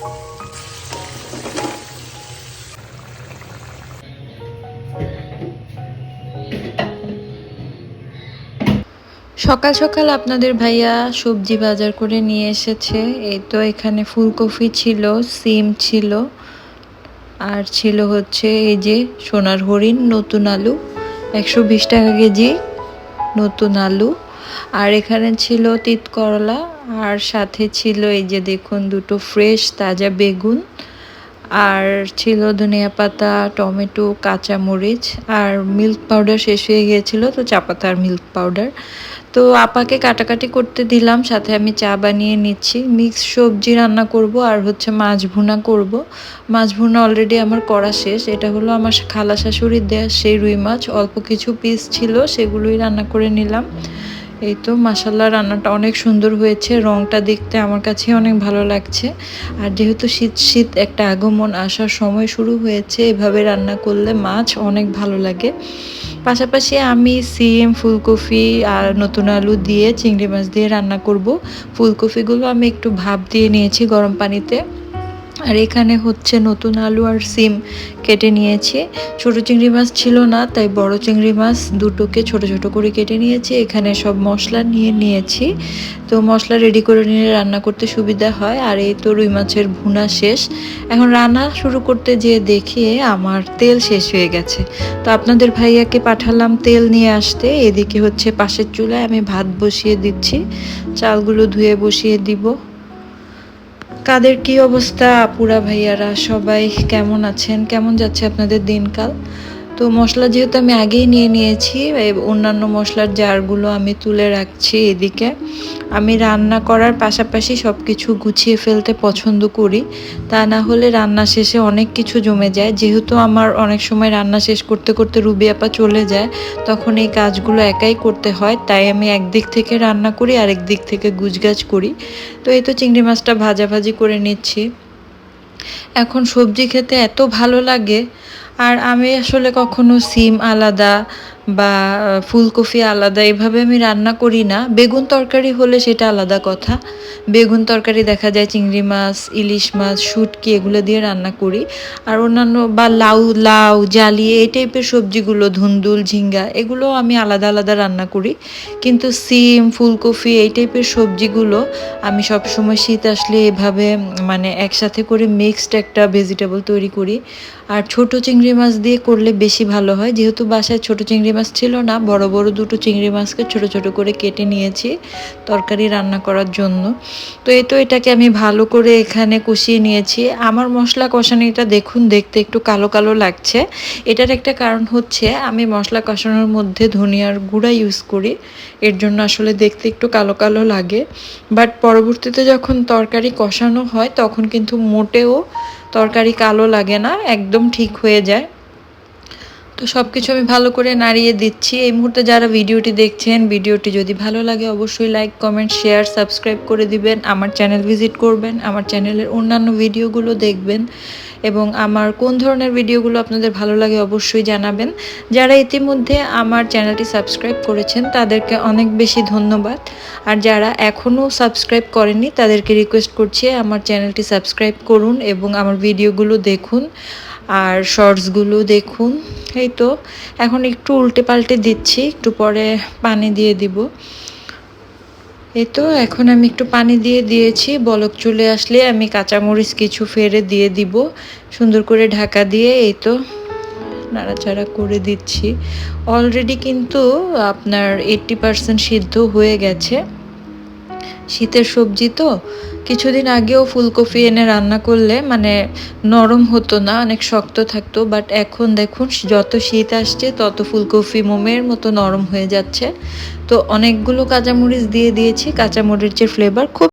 সকাল সকাল আপনাদের ভাইয়া সবজি বাজার করে নিয়ে এসেছে। এই তো এখানে ফুলকপি ছিল, সিম ছিল, আর ছিল হচ্ছে এই যে সোনার হরিণ, নতুন আলু, একশো বিশ টাকা কেজি, নতুন আলু। আর এখানে ছিল তিত করলা আর সাথে ছিল এই যে দেখুন দুটো ফ্রেশ তাজা বেগুন, আর ছিল ধনিয়া পাতা, টমেটো কাঁচা মরিচ আর মিল্ক পাউডার শেষ হয়ে গিয়েছিল তো চা পাতা আর মিল্ক পাউডার তো আপাকে কাটাকাটি করতে দিলাম, সাথে আমি চা বানিয়ে নিচ্ছি। মিক্স সবজি রান্না করব আর হচ্ছে মাছ ভুনা করব। মাছ ভুনা অলরেডি আমার করা শেষ। এটা হলো আমার খালা শাশুড়ির দেয়া সেই রুই মাছ। অল্প কিছু পিস ছিল, সেগুলোই রান্না করে নিলাম। এই তো মাসাল্লাহ রান্নাটা অনেক সুন্দর হয়েছে, রংটা দেখতে আমার কাছে অনেক ভালো লাগছে। আর যেহেতু শীত শীত একটা আগমন, আসার সময় শুরু হয়েছে, এভাবে রান্না করলে মাছ অনেক ভালো লাগে। পাশাপাশি আমি সিম, ফুলকপি আর নতুন আলু দিয়ে চিংড়ি মাছ দিয়ে রান্না করব। ফুলকপিগুলো আমি একটু ভাপ দিয়ে নিয়েছি গরম পানিতে। আর এখানে হচ্ছে নতুন আলু আর সিম কেটে নিয়েছি। ছোট চিংড়ি মাছ ছিল না, তাই বড় চিংড়ি মাছ দুটোকে ছোট ছোট করে কেটে নিয়েছি। এখানে সব মশলা নিয়ে নিয়েছি। তো মশলা রেডি করে নিয়ে রান্না করতে সুবিধা হয়। আর এই তো রুই মাছের ভুনা শেষ। এখন রান্না শুরু করতে যেয়ে দেখি আমার তেল শেষ হয়ে গেছে। তো আপনাদের ভাইয়াকে পাঠালাম তেল নিয়ে আসতে। এদিকে হচ্ছে পাশের চুলায় আমি ভাত বসিয়ে দিচ্ছি। চালগুলো ধুয়ে বসিয়ে দিব। কাদের কি অবস্থা? আপুরা ভাইয়ারা সবাই কেমন আছেন? কেমন যাচ্ছে আপনাদের দিনকাল? তো মশলা যেহেতু আমি আগেই নিয়ে নিয়েছি অন্যান্য মশলার জারগুলো আমি তুলে রাখছি এদিকে। আমি রান্না করার পাশাপাশি সব কিছু গুছিয়ে ফেলতে পছন্দ করি। তা না হলে রান্না শেষে অনেক কিছু জমে যায়। যেহেতু আমার অনেক সময় রান্না শেষ করতে করতে রুবি আপা চলে যায়, তখন এই কাজগুলো একাই করতে হয়। তাই আমি একদিক থেকে রান্না করি, আরেক দিক থেকে গুজগাছ করি। তো এই তো চিংড়ি মাছটা ভাজাভাজি করে নিচ্ছি। এখন সবজি খেতে এত ভালো লাগে আর আমি আসলে কখনো সিম আলাদা বা ফুলকপি আলাদা, এভাবে আমি রান্না করি না। বেগুন তরকারি হলে সেটা আলাদা কথা। বেগুন তরকারি দেখা যায় চিংড়ি মাছ, ইলিশ মাছ, শুটকি এগুলো দিয়ে রান্না করি। আর অন্যান্য বা, লাউ লাউ, জালি, এই টাইপের সবজিগুলো, ধুন্দুল, ঝিঙ্গা এগুলো আমি আলাদা আলাদা রান্না করি। কিন্তু সিম, ফুলকপি এই টাইপের সবজিগুলো আমি সবসময় শীত আসলে এভাবে মানে একসাথে করে মিক্সড একটা ভেজিটেবল তৈরি করি। আর ছোট চিংড়ি মাছ দিয়ে করলে বেশি ভালো হয়। যেহেতু বাসায় ছোট চিংড়ি মাছ ছিল না, বড় বড় দুটো চিংড়ি মাছকে ছোট ছোট করে কেটে নিয়েছি তরকারি রান্না করার জন্য। তো এই তো এটাকে আমি ভালো করে এখানে কষিয়ে নিয়েছি। আমার মশলা কষানিটা দেখুন, দেখতে একটু কালো কালো লাগছে। এটার একটা কারণ হচ্ছে, আমি মশলা কষানোর মধ্যে ধনিয়ার গুঁড়া ইউজ করি। এর জন্য আসলে দেখতে একটু কালো কালো লাগে। বাট পরবর্তীতে যখন তরকারি কষানো হয়, তখন কিন্তু মোটেও তরকারি কালো লাগে না, একদম ঠিক হয়ে যায়। তো সব কিছু আমি ভালো করে নাড়িয়ে দিচ্ছি। এই মুহূর্তে যারা ভিডিওটি দেখছেন, ভিডিওটি যদি ভালো লাগে অবশ্যই লাইক কমেন্ট শেয়ার সাবস্ক্রাইব করে দিবেন। আমার চ্যানেল ভিজিট করবেন, আমার চ্যানেলের অন্যান্য ভিডিওগুলো দেখবেন এবং আমার কোন ধরনের ভিডিওগুলো আপনাদের ভালো লাগে অবশ্যই জানাবেন। যারা ইতিমধ্যে আমার চ্যানেলটি সাবস্ক্রাইব করেছেন, তাদেরকে অনেক বেশি ধন্যবাদ। আর যারা এখনও সাবস্ক্রাইব করেনি তাদেরকে রিকোয়েস্ট করছি আমার চ্যানেলটি সাবস্ক্রাইব করুন এবং আমার ভিডিওগুলো দেখুন। আর শর্টসগুলো দেখুন, এই তো। এখন একটু উল্টে পাল্টে দিচ্ছি, একটু পরে পানি দিয়ে দিব। এই তো, এখন আমি একটু পানি দিয়ে দিয়েছি, বলক চলে আসলে আমি কাঁচামরিচ কিছু ফেরে দিয়ে দিব। সুন্দর করে ঢাকা দিয়ে, এই তো, নাড়াচাড়া করে দিচ্ছি। অলরেডি কিন্তু আপনার এইট্টি পারসেন্ট সিদ্ধ হয়ে গেছে। শীতের সবজি তো কিছুদিন আগেও ফুলকপি এনে রান্না করলে মানে নরম হতো না, অনেক শক্ত থাকতো বাট এখন দেখুন যত শীত আসছে, তত ফুলকপি মোমের মতো নরম হয়ে যাচ্ছে। তো অনেকগুলো কাঁচামরিচ দিয়ে দিয়েছি, কাঁচামরিচের ফ্লেভার খুব